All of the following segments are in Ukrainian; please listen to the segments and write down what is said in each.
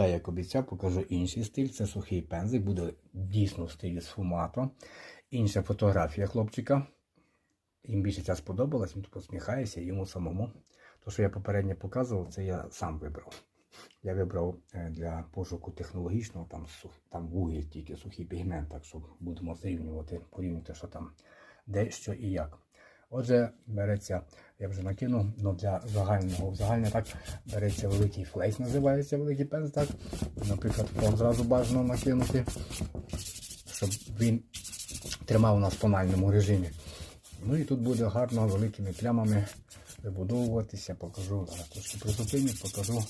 Пам'ятаю, як обіцяв, покажу інший стиль. Це сухий пензик, буде дійсно в стилі сфумато. Інша фотографія хлопчика. Їм більше ця сподобалась, він посміхається йому самому. То, що я попередньо показував, це я сам вибрав. Я вибрав е, для пошуку технологічного, там, сух- там вугіль тільки сухий пігмент, так що будемо зрівнювати, порівнювати, що там, де, що і як. Отже, береться, я вже накинув, але для загального загальне так береться великий флейс, називається великий пенз, так. Наприклад, фон зразу бажано накинути, щоб він тримав нас в тональному режимі. Ну і тут буде гарно великими плямами вибудовуватися. Покажу зараз трошки призупиню, покажу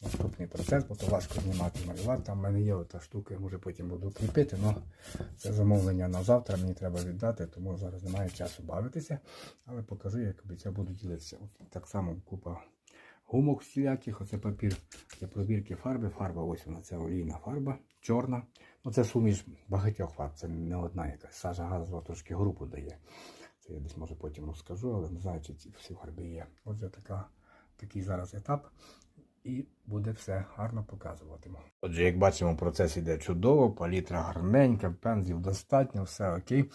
наступний процес, бо то важко знімати малювати. Там в мене є ота штука, я може потім буду кріпити, але це замовлення на завтра, мені треба віддати, тому зараз немає часу бавитися. Але покажу, як обіцяв буду ділитися. От так само купа гумок всіляких, оце папір для пробірки фарби. Фарба, ось вона, це олійна фарба, чорна. Ну це суміш багатьох фарб, це не одна якась. Сажа газова трошки групу дає. Це я десь може потім розкажу, але не знаю, чи ці всі фарби є. Отже, така, такий зараз етап. І буде все гарно показуватиму. Отже, як бачимо, процес іде чудово, палітра гарненька, пензлів достатньо, все окей.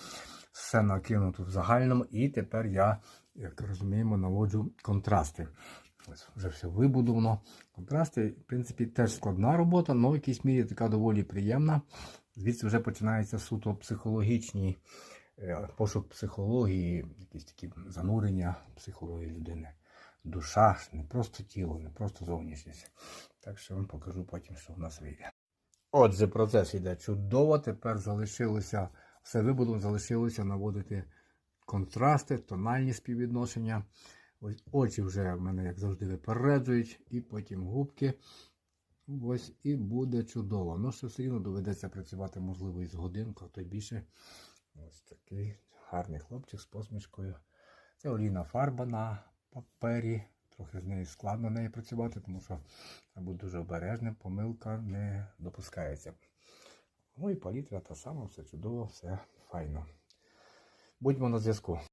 Все накинуто в загальному. І тепер я, як розуміємо, наводжу контрасти. Ось вже все вибудовано. Контрасти, в принципі, теж складна робота, але в якійсь мірі така доволі приємна. Звідси вже починається суто психологічні е, пошук психології, якісь такі занурення психології людини. Душа, не просто тіло, не просто зовнішність. Так що вам покажу потім, що в нас вийде. Отже, процес йде чудово. Тепер залишилося все вибудовано, залишилося наводити контрасти, тональні співвідношення. Ось очі вже в мене, як завжди, випереджують, і потім губки. Ось і буде чудово. Ну, ще все рівно доведеться працювати, можливо, із годинку, а то й більше. Ось такий гарний хлопчик з посмішкою. Це олійна фарба на папері. Трохи з нею складно нею працювати, тому що треба бути дуже обережним, помилка не допускається. Ну і палітра та сама, все чудово, все файно. Будьмо на зв'язку.